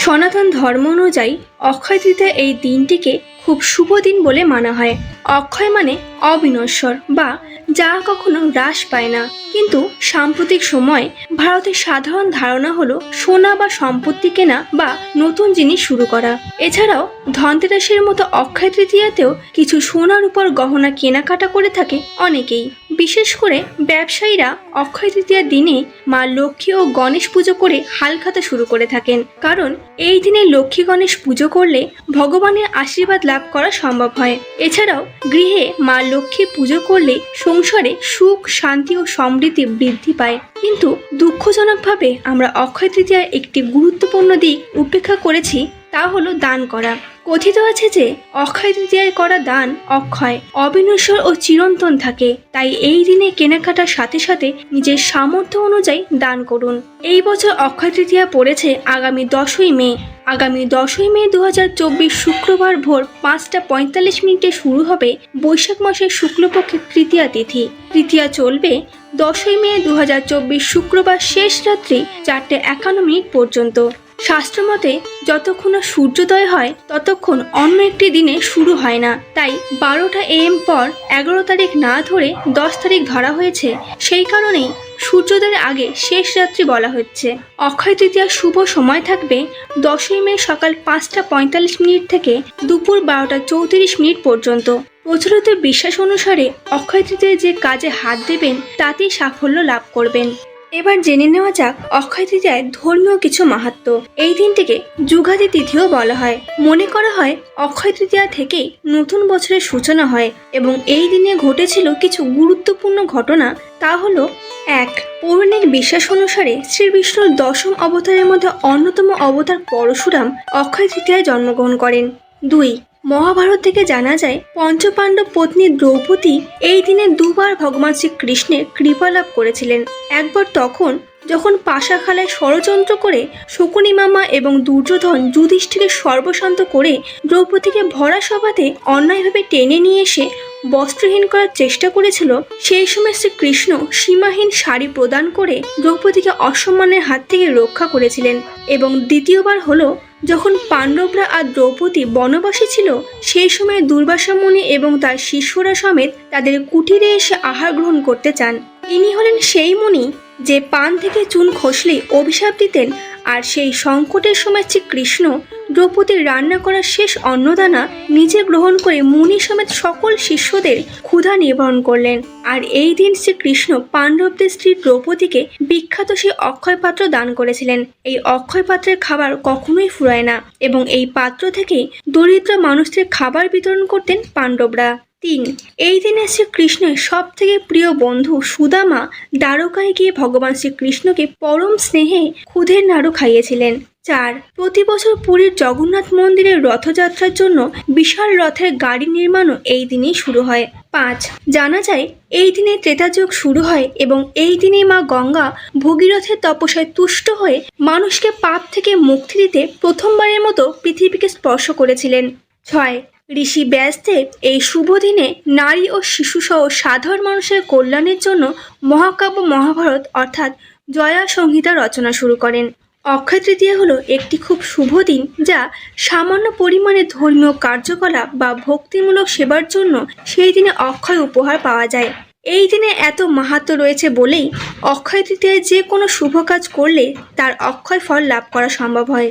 সনাতন ধর্ম অনুযায়ী অক্ষয় তৃতীয়া এই দিনটিকে খুব শুভ দিন বলে মানা হয়। অক্ষয় মানে অবিনশ্বর বা যা কখনো হ্রাস পায় না। কিন্তু সাম্প্রতিক সময়ে ভারতের সাধারণ ধারণা হলো সোনা বা সম্পত্তি কেনা বা নতুন জিনিস শুরু করা। এছাড়াও ধনতেরাসের মতো অক্ষয় তৃতীয়াতেও কিছু সোনার উপর গহনা কেনাকাটা করে থাকে অনেকেই। বিশেষ করে ব্যবসায়ীরা অক্ষয় তৃতীয়ার দিনে মা লক্ষ্মী ও গণেশ পুজো করে হালখাতা শুরু করে থাকেন। কারণ এই দিনে লক্ষ্মী গণেশ পুজো করলে ভগবানের আশীর্বাদ লাভ করা সম্ভব হয়। এছাড়াও গৃহে মা লক্ষ্মী পুজো করলে সংসারে সুখ, শান্তি ও সমৃদ্ধি বৃদ্ধি পায়। কিন্তু দুঃখজনকভাবে আমরা অক্ষয় তৃতীয়ার একটি গুরুত্বপূর্ণ দিক উপেক্ষা করেছি, তা হলো দান করা। কথিত আছে যে, অক্ষয় তৃতীয়ায় করা দান অক্ষয় অবিনশ্বর ও চিরন্তন থাকে। তাই এই দিনে কেনাকাটার সাথে সাথে নিজের সামর্থ্য অনুযায়ী দান করুন। এই বছর অক্ষয় তৃতীয়া পড়েছে আগামী দশই মে। আগামী দশই মে দু হাজার চব্বিশ শুক্রবার ভোর পাঁচটা পঁয়তাল্লিশ মিনিটে শুরু হবে বৈশাখ মাসের শুক্লপক্ষের তৃতীয়া তিথি। তৃতীয়া চলবে দশই মে দু হাজার চব্বিশ শুক্রবার শেষ রাত্রি চারটে একান্ন মিনিট পর্যন্ত। শাস্ত্রমতে, যতক্ষণ না সূর্যোদয় হয়, ততক্ষণ অন্য একটি দিনে শুরু হয় না। তাই বারোটা এম পর এগারো তারিখ না ধরে দশ তারিখ ধরা হয়েছে। সেই কারণেই সূর্যোদয়ের আগে শেষ রাত্রি বলা হচ্ছে। অক্ষয় তৃতীয়ার শুভ সময় থাকবে দশই মে সকাল পাঁচটা পঁয়তাল্লিশ মিনিট থেকে দুপুর বারোটা চৌত্রিশ মিনিট পর্যন্ত। প্রচলিত বিশ্বাস অনুসারে অক্ষয় তৃতীয় যে কাজে হাত দেবেন, তাতেই সাফল্য লাভ করবেন। এবার জেনে নেওয়া যাক, অক্ষয় তৃতীয়ায় ধর্মীয় কিছু মাহাত্ম। এই দিনটিকে যুগাদি তিথিও বলা হয়। মনে করা হয়, অক্ষয় তৃতীয়া থেকেই নতুন বছরের সূচনা হয় এবং এই দিনে ঘটেছিল কিছু গুরুত্বপূর্ণ ঘটনা। তা হলো, এক, পৌরাণিক বিশ্বাস অনুসারে শ্রী বিষ্ণুর দশম অবতারের মধ্যে অন্যতম অবতার পরশুরাম অক্ষয় তৃতীয়ায় জন্মগ্রহণ করেন। দুই মহাভারত থেকে জানা যায়, পঞ্চপাণ্ডব পত্নী দ্রৌপদী এই দিনে দুবার ভগবান শ্রীকৃষ্ণের কৃপা লাভ করেছিলেন। একবার তখন যখন পাশাখালায় ষড়যন্ত্র করে শকুনি মামা এবং দুর্যোধন যুধিষ্ঠিরের সর্বশান্ত করে দ্রৌপদীকে ভরা সভাতে অন্যায়ভাবে টেনে নিয়ে এসে বস্ত্রহীন করার চেষ্টা করেছিল, সেই সময় শ্রীকৃষ্ণ সীমাহীন শাড়ি প্রদান করে দ্রৌপদীকে অসম্মানের হাত থেকে রক্ষা করেছিলেন এবং দ্বিতীয়বার হলো যখন পাণ্ডবরা আর দ্রৌপদী বনবাসে ছিল, সেই সময় দুর্বাসা মুনি এবং তার শিষ্যরা সমেত তাদের কুটিরে এসে আহার গ্রহণ করতে চান। ইনি হলেন সেই মুনি যে পান থেকে চুন খসলেই অভিশাপ দিতেন, আর সেই সংকটের সময় শ্রীকৃষ্ণ দ্রৌপদীর রান্না করা শেষ অন্নদানা নিজে গ্রহণ করে মুনি সমেত সকল শিষ্যদের ক্ষুধা নিবারণ করলেন। আর এই দিন শ্রীকৃষ্ণ পাণ্ডবদের স্ত্রী দ্রৌপদীকে বিখ্যাত সেই অক্ষয় পাত্র দান করেছিলেন। এই অক্ষয় পাত্রের খাবার কখনোই ফুরায় না এবং এই পাত্র থেকেই দরিদ্র মানুষদের খাবার বিতরণ করতেন পাণ্ডবরা। তিন, এই দিনে শ্রীকৃষ্ণের সব থেকে প্রিয় বন্ধু সুদামা দ্বারকায় গিয়ে ভগবান শ্রীকৃষ্ণকে পরম স্নেহে ক্ষুধের নাড়ু খাইয়েছিলেন। চার, প্রতি বছর পুরীর জগন্নাথ মন্দিরের রথযাত্রার জন্য বিশাল রথের গাড়ি নির্মাণও এই দিনেই শুরু হয়। পাঁচ, জানা যায় এই দিনে ত্রেতাযুগ শুরু হয় এবং এই দিনেই মা গঙ্গা ভগীরথের তপস্যায় তুষ্ট হয়ে মানুষকে পাপ থেকে মুক্তি দিতে প্রথমবারের মতো পৃথিবীকে স্পর্শ করেছিলেন। ছয়, ঋষি ব্যাসদেব এই শুভ দিনে নারী ও শিশুসহ সাধারণ মানুষের কল্যাণের জন্য মহাকাব্য মহাভারত অর্থাৎ জয়া সংহিতা রচনা শুরু করেন। অক্ষয় তৃতীয়া হলো একটি খুব শুভ দিন যা সামান্য পরিমাণে ধর্মীয় কার্যকলাপ বা ভক্তিমূলক সেবার জন্য সেই দিনে অক্ষয় উপহার পাওয়া যায়। এই দিনে এত মাহাত্ম রয়েছে বলেই অক্ষয় তৃতীয়ায় যে কোনো শুভ কাজ করলে তার অক্ষয় ফল লাভ করা সম্ভব হয়।